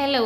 Hello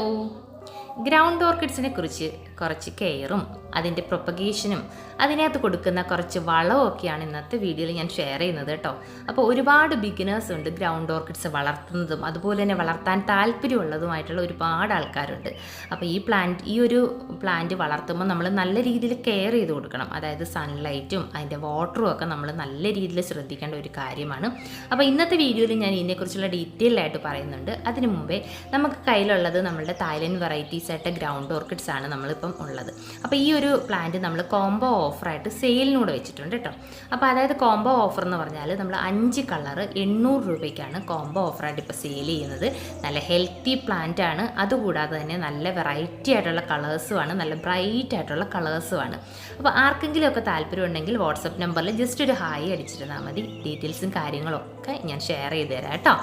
ground ഓർക്കിഡ്സിനെ കുറിച്ച് കുറച്ച് കെയറും അതിന്റെ പ്രൊപ്പഗേഷനും അതിനകത്ത് കൊടുക്കുന്ന കുറച്ച് വളവും ഒക്കെയാണ് ഇന്നത്തെ വീഡിയോയിൽ ഞാൻ ഷെയർ ചെയ്യുന്നത് കേട്ടോ. അപ്പോൾ ഒരുപാട് ബിഗിനേഴ്സ് ഉണ്ട് ഗ്രൗണ്ട് ഓർക്കിഡ്സ് വളർത്തുന്നതും അതുപോലെ തന്നെ വളർത്താൻ താല്പര്യമുള്ളതുമായിട്ടുള്ള ഒരുപാട് ആൾക്കാരുണ്ട്. അപ്പോൾ ഈ പ്ലാന്റ് ഈ ഒരു പ്ലാന്റ് വളർത്തുമ്പോൾ നമ്മൾ നല്ല രീതിയിൽ കെയർ ചെയ്ത് കൊടുക്കണം. അതായത് സൺലൈറ്റും അതിന്റെ വാട്ടറും ഒക്കെ നമ്മൾ നല്ല രീതിയിൽ ശ്രദ്ധിക്കേണ്ട ഒരു കാര്യമാണ്. അപ്പോൾ ഇന്നത്തെ വീഡിയോയിൽ ഞാൻ ഇതിനെക്കുറിച്ചുള്ള ഡീറ്റെയിൽ ആയിട്ട് പറയുന്നുണ്ട്. അതിനു മുമ്പേ നമുക്ക് കയ്യിലുള്ളത് നമ്മളുടെ തായ്ലൻഡ് വെറൈറ്റീസ് ആയിട്ട് ഗ്രൗണ്ട് ഓർക്കിഡ്സ് ആണ് നമ്മളിപ്പം ഉള്ളത്. അപ്പോൾ ഈ ഒരു പ്ലാന്റ് നമ്മൾ കോംബോ ഓഫറായിട്ട് സെയിലിനൂടെ വെച്ചിട്ടുണ്ട് കേട്ടോ അപ്പോൾ അതായത് കോംബോ ഓഫർ എന്ന് പറഞ്ഞാൽ നമ്മൾ അഞ്ച് കളർ എണ്ണൂറ് രൂപയ്ക്കാണ് കോംബോ ഓഫറായിട്ട് ഇപ്പോൾ സെയിൽ ചെയ്യുന്നത്. നല്ല ഹെൽത്തി പ്ലാന്റ് ആണ്. അതുകൂടാതെ തന്നെ നല്ല വെറൈറ്റി ആയിട്ടുള്ള കളേഴ്സുമാണ് നല്ല ബ്രൈറ്റ് ആയിട്ടുള്ള കളേഴ്സുമാണ് അപ്പോൾ ആർക്കെങ്കിലും ഒക്കെ താല്പര്യം ഉണ്ടെങ്കിൽ വാട്സപ്പ് നമ്പറിൽ ജസ്റ്റ് ഒരു ഹായ് അടിച്ചിരുന്നാൽ മതി. ഡീറ്റെയിൽസും കാര്യങ്ങളൊക്കെ ഞാൻ ഷെയർ ചെയ്ത് തരാം കേട്ടോ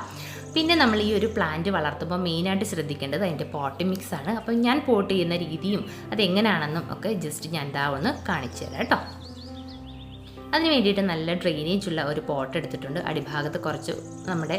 പിന്നെ നമ്മൾ ഈ ഒരു പ്ലാന്റ് വളർത്തുമ്പോൾ മെയിനായിട്ട് ശ്രദ്ധിക്കേണ്ടത് അതിന്റെ പോട്ട് മിക്സ് ആണ്. അപ്പോൾ ഞാൻ പോട്ട് ചെയ്യുന്ന രീതിയും അതെങ്ങനെയാണെന്നും ഒക്കെ ജസ്റ്റ് ഞാൻ എന്താ ഒന്ന് കാണിച്ചു തരാം കേട്ടോ. അതിന് വേണ്ടിയിട്ട് നല്ല ഡ്രെയിനേജ് ഉള്ള ഒരു പോട്ട് എടുത്തിട്ടുണ്ട്. അടിഭാഗത്ത് കുറച്ച് നമ്മുടെ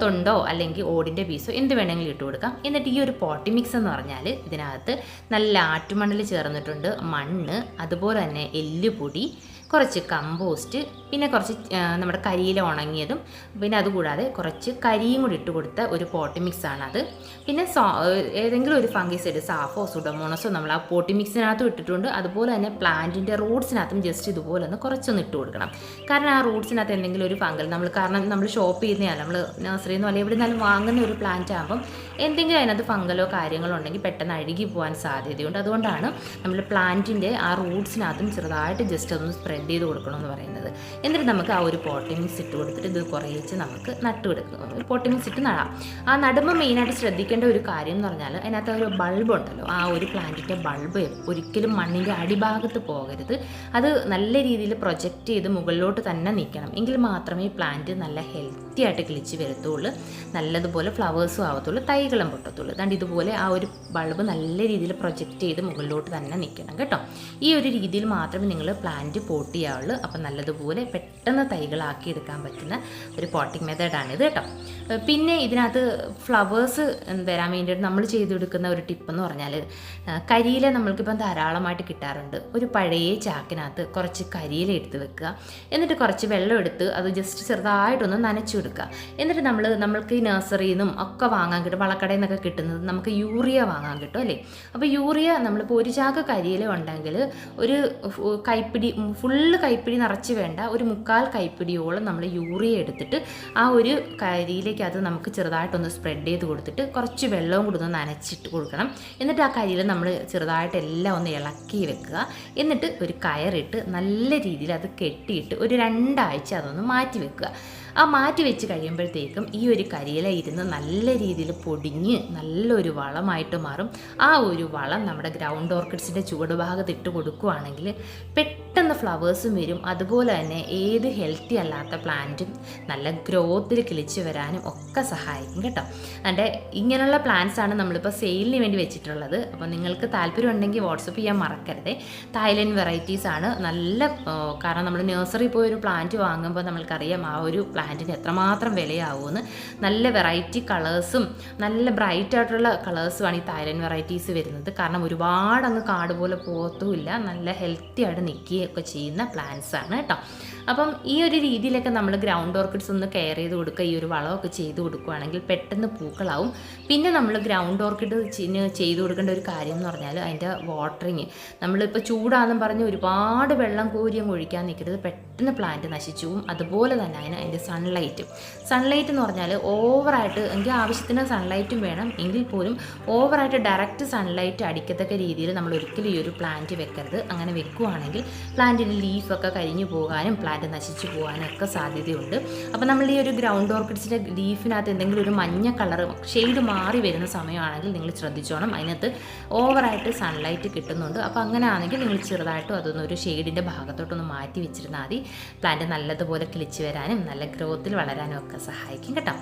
തൊണ്ടോ അല്ലെങ്കിൽ ഓടിന്റെ പീസോ എന്ത് വേണമെങ്കിലും ഇട്ട് കൊടുക്കാം. എന്നിട്ട് ഈ ഒരു പോട്ടി മിക്സ് എന്ന് പറഞ്ഞാൽ ഇതിനകത്ത് നല്ല ആറ്റുമണ്ണിൽ ചേർന്നിട്ടുണ്ട്. മണ്ണ് അതുപോലെ തന്നെ എല്ലുപൊടി കുറച്ച് കമ്പോസ്റ്റ് പിന്നെ കുറച്ച് നമ്മുടെ കരിയില ഉണങ്ങിയതും പിന്നെ അതുകൂടാതെ കുറച്ച് കരിയും കൂടി ഇട്ട് കൊടുത്ത ഒരു പോട്ടി മിക്സ് ആണ് അത് പിന്നെ സോ ഏതെങ്കിലും ഒരു ഫംഗിസൈഡ് സാഫോ സുഡമോണസോ നമ്മൾ ആ പോട്ടി മിക്സിനകത്തും ഇട്ടിട്ടുണ്ട്. അതുപോലെ തന്നെ പ്ലാന്റിന്റെ റൂട്ട്സിനകത്തും ജസ്റ്റ് ഇതുപോലെ ഒന്ന് കുറച്ചൊന്ന് ഇട്ട് കൊടുക്കണം. കാരണം ആ റൂട്ട്സിനകത്ത് എന്തെങ്കിലും ഒരു ഫംഗൽ നമ്മൾ കാരണം നമ്മൾ ഷോപ്പ് ചെയ്യുന്നതല്ല നമ്മൾ നഴ്സറിയിൽ നിന്നും അല്ലെങ്കിൽ എവിടെ നിന്നാലും വാങ്ങുന്ന ഒരു പ്ലാന്റ് ആകുമ്പം എന്തെങ്കിലും അതിനകത്ത് ഫംഗലോ കാര്യങ്ങളോ ഉണ്ടെങ്കിൽ പെട്ടെന്ന് അഴുകി പോകാൻ സാധ്യതയുണ്ട്. അതുകൊണ്ടാണ് നമ്മൾ പ്ലാന്റിന്റെ ആ റൂട്ട്സിനകത്തും ചെറുതായിട്ട് ജസ്റ്റ് ഒന്ന് സ്പ്രെഡ് ചെയ്ത് കൊടുക്കണമെന്ന് പറയുന്നത്. എന്നിട്ട് നമുക്ക് ആ ഒരു പോട്ടി മിക്സ് ഇട്ട് കൊടുത്തിട്ട് ഇത് കുറേച്ച് നമുക്ക് നട്ട് കൊടുക്കുക ഒരു പോട്ടി മിക്സ് ഇട്ട് നടാം. ആ നടുമ്പോൾ മെയിനായിട്ട് ശ്രദ്ധിക്കേണ്ട ഒരു കാര്യം എന്ന് പറഞ്ഞാൽ അതിനകത്ത് ഒരു ബൾബ് ഉണ്ടല്ലോ. ആ ഒരു പ്ലാന്റിന്റെ ബൾബ് ഒരിക്കലും മണ്ണിന്റെ അടിഭാഗത്ത് പോകരുത്. അത് നല്ല രീതിയിൽ പ്രൊജക്റ്റ് ചെയ്ത് മുകളിലോട്ട് തന്നെ നിൽക്കണം. എങ്കിൽ മാത്രമേ പ്ലാന്റ് നല്ല ഹെൽത്തി ആയിട്ട് കിളിച്ച് വരത്തുള്ളൂ. നല്ലതുപോലെ ഫ്ലവേഴ്സും ആവത്തുള്ളൂ. തൈകളും പൊട്ടത്തുള്ളൂ. അതുകൊണ്ട് ഇതുപോലെ ആ ഒരു ബൾബ് നല്ല രീതിയിൽ പ്രൊജക്റ്റ് ചെയ്ത് മുകളിലോട്ട് തന്നെ നിൽക്കണം കേട്ടോ. ഈ ഒരു രീതിയിൽ മാത്രമേ നിങ്ങൾ പ്ലാന്റ് പോട്ട് ചെയ്യാവുള്ളൂ അപ്പം നല്ലതുപോലെ പെട്ടെന്ന് തൈകളാക്കി എടുക്കാൻ പറ്റുന്ന ഒരു പോട്ടിംഗ് മെത്തേഡാണിത് കേട്ടോ. പിന്നെ ഇതിനകത്ത് ഫ്ലവേഴ്സ് വരാൻ വേണ്ടിയിട്ട് നമ്മൾ ചെയ്തെടുക്കുന്ന ഒരു ടിപ്പ് എന്ന് പറഞ്ഞാൽ കരിയില നമ്മൾക്കിപ്പം ധാരാളമായിട്ട് കിട്ടാറുണ്ട്. ഒരു പഴയ ചാക്കിനകത്ത് കുറച്ച് കരിയില എടുത്ത് വെക്കുക. എന്നിട്ട് കുറച്ച് വെള്ളം എടുത്ത് അത് ജസ്റ്റ് ചെറുതായിട്ടൊന്ന് നനച്ചു കൊടുക്കുക. എന്നിട്ട് നമ്മൾ നമ്മൾക്ക് ഈ നഴ്സറിയിൽ നിന്നും ഒക്കെ വാങ്ങാൻ കിട്ടും. വളക്കടയിൽ നിന്നൊക്കെ കിട്ടുന്നത് നമുക്ക് യൂറിയ വാങ്ങാൻ കിട്ടും അല്ലേ? അപ്പോൾ യൂറിയ നമ്മളിപ്പോൾ ഒരു ചാക്ക് കരിയില ഉണ്ടെങ്കിൽ ഒരു കൈപ്പിടി കൈപ്പിടി ഫുള്ള് കൈപ്പിടി നിറച്ച് വേണ്ട ഒരു മുക്കാൽ കൈപ്പിടിയോളം നമ്മൾ യൂറിയ എടുത്തിട്ട് ആ ഒരു കരിയിലേക്ക് അത് നമുക്ക് ചെറുതായിട്ടൊന്ന് സ്പ്രെഡ് ചെയ്ത് കൊടുത്തിട്ട് കുറച്ച് വെള്ളവും കൂടി ഒന്ന് നനച്ചിട്ട് കൊടുക്കണം. എന്നിട്ട് ആ കരിയിൽ നമ്മൾ ചെറുതായിട്ട് എല്ലാം ഒന്ന് ഇളക്കി വെക്കുക. എന്നിട്ട് ഒരു കയറിട്ട് നല്ല രീതിയിൽ അത് കെട്ടിയിട്ട് ഒരു രണ്ടാഴ്ച അതൊന്ന് മാറ്റി വെക്കുക. ആ മാറ്റി വെച്ച് കഴിയുമ്പോഴത്തേക്കും ഈ ഒരു കരിയില ഇരുന്ന് നല്ല രീതിയിൽ പൊടിഞ്ഞ് നല്ലൊരു വളമായിട്ട് മാറും. ആ ഒരു വളം നമ്മുടെ ഗ്രൗണ്ട് ഓർക്കിഡ്സിന്റെ ചുവടുഭാഗത്ത് ഇട്ട് കൊടുക്കുകയാണെങ്കിൽ പെട്ടെന്ന് ഫ്ലവേഴ്സും വരും. അതുപോലെ തന്നെ ഏത് ഹെൽത്തി അല്ലാത്ത പ്ലാന്റും നല്ല ഗ്രോത്തിൽ കിളിച്ച് വരാനും ഒക്കെ സഹായിക്കും കേട്ടോ. അതിന്റെ ഇങ്ങനെയുള്ള പ്ലാന്റ്സ് ആണ് നമ്മളിപ്പോൾ സെയിലിന് വേണ്ടി വെച്ചിട്ടുള്ളത്. അപ്പോൾ നിങ്ങൾക്ക് താല്പര്യം ഉണ്ടെങ്കിൽ വാട്സപ്പ് ചെയ്യാൻ മറക്കരുത്. തായ്ലൻഡ് വെറൈറ്റീസ് ആണ്. നല്ല കാരണം നമ്മൾ നഴ്സറി പോയി ഒരു പ്ലാന്റ് വാങ്ങുമ്പോൾ നമ്മൾക്കറിയാം ആ ഒരു പ്ലാന്റിന് എത്രമാത്രം വിലയാവുമെന്ന് നല്ല വെറൈറ്റി കളേഴ്സും നല്ല ബ്രൈറ്റ് ആയിട്ടുള്ള കളേഴ്സുമാണ് ഈ തായ്ലൻഡ് വെറൈറ്റീസ് വരുന്നത്. കാരണം ഒരുപാട് അങ്ങ് കാട് പോലെ പോകത്തുമില്ല നല്ല ഹെൽത്തി ആയിട്ട് നിൽക്കുകയൊക്കെ ചെയ്യുന്ന പ്ലാന്റ്സ് ആണ് കേട്ടോ. അപ്പം ഈ ഒരു രീതിയിലൊക്കെ നമ്മൾ ഗ്രൗണ്ട് ഓർക്കിഡ്സ് ഒന്ന് കെയർ ചെയ്ത് കൊടുക്കുക ഈ ഒരു വളമൊക്കെ ചെയ്ത് കൊടുക്കുകയാണെങ്കിൽ പെട്ടെന്ന് പൂക്കളാവും. പിന്നെ നമ്മൾ ഗ്രൗണ്ട് ഓർക്കിഡ് ചെയ്ത് കൊടുക്കേണ്ട ഒരു കാര്യം എന്ന് പറഞ്ഞാൽ അതിന്റെ വാട്ടറിങ്. നമ്മളിപ്പോൾ ചൂടാണെന്നും പറഞ്ഞ് ഒരുപാട് വെള്ളം കോരിയും ഒഴിക്കാൻ നിൽക്കരുത് പെട്ടെന്ന് പ്ലാന്റ് നശിച്ചു അതുപോലെ തന്നെ അതിന് അതിന്റെ സൺലൈറ്റ് സൺലൈറ്റ് എന്ന് പറഞ്ഞാൽ ഓവറായിട്ട് എങ്കിൽ ആവശ്യത്തിന് സൺലൈറ്റും വേണം. എങ്കിൽ പോലും ഓവറായിട്ട് ഡയറക്റ്റ് സൺലൈറ്റ് അടിക്കത്തക്ക രീതിയിൽ നമ്മൾ ഒരിക്കലും ഈ ഒരു പ്ലാന്റ് വെക്കരുത്. അങ്ങനെ വെക്കുകയാണെങ്കിൽ പ്ലാന്റിന്റെ ലീഫൊക്കെ കരിഞ്ഞു പോകാനും പ്ലാന്റ് നശിച്ചു പോകാനും ഒക്കെ സാധ്യതയുണ്ട്. അപ്പോൾ നമ്മൾ ഈ ഒരു ഗ്രൗണ്ട് ഓർക്കിഡ്സിന്റെ ലീഫിനകത്ത് എന്തെങ്കിലും ഒരു മഞ്ഞ കളർ ഷെയ്ഡ് മാറി വരുന്ന സമയമാണെങ്കിൽ നിങ്ങൾ ശ്രദ്ധിച്ചോണം. അതിനകത്ത് ഓവറായിട്ട് സൺലൈറ്റ് കിട്ടുന്നുണ്ട്. അപ്പോൾ അങ്ങനെ ആണെങ്കിൽ നിങ്ങൾ ചെറുതായിട്ടും അതൊന്നും ഒരു ഷെയ്ഡിന്റെ ഭാഗത്തോട്ടൊന്ന് മാറ്റി വെച്ചിരുന്നാൽ മതി. പ്ലാന്റ് നല്ലതുപോലെ കിളിച്ച് വരാനും നല്ല ഗ്രോത്തിൽ വളരാനും ഒക്കെ സഹായിക്കും കേട്ടോ.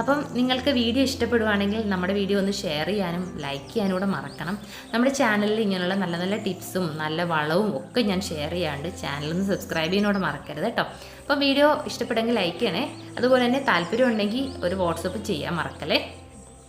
അപ്പം നിങ്ങൾക്ക് വീഡിയോ ഇഷ്ടപ്പെടുവാണെങ്കിൽ നമ്മുടെ വീഡിയോ ഒന്ന് ഷെയർ ചെയ്യാനും ലൈക്ക് ചെയ്യാനും കൂടെ മറക്കണം. നമ്മുടെ ചാനലിൽ ഇങ്ങനെയുള്ള നല്ല നല്ല ടിപ്സും നല്ല വളവും ഒക്കെ ഞാൻ ഷെയർ ചെയ്യാണ്ട് ചാനലൊന്ന് സബ്സ്ക്രൈബ് ചെയ്യാനോട് മറക്കരുത് കേട്ടോ. അപ്പം വീഡിയോ ഇഷ്ടപ്പെടുമെങ്കിൽ ലൈക്ക് ചെയ്യണേ. അതുപോലെ തന്നെ താല്പര്യം ഉണ്ടെങ്കിൽ ഒരു വാട്സപ്പ് ചെയ്യാൻ മറക്കല്ലേ?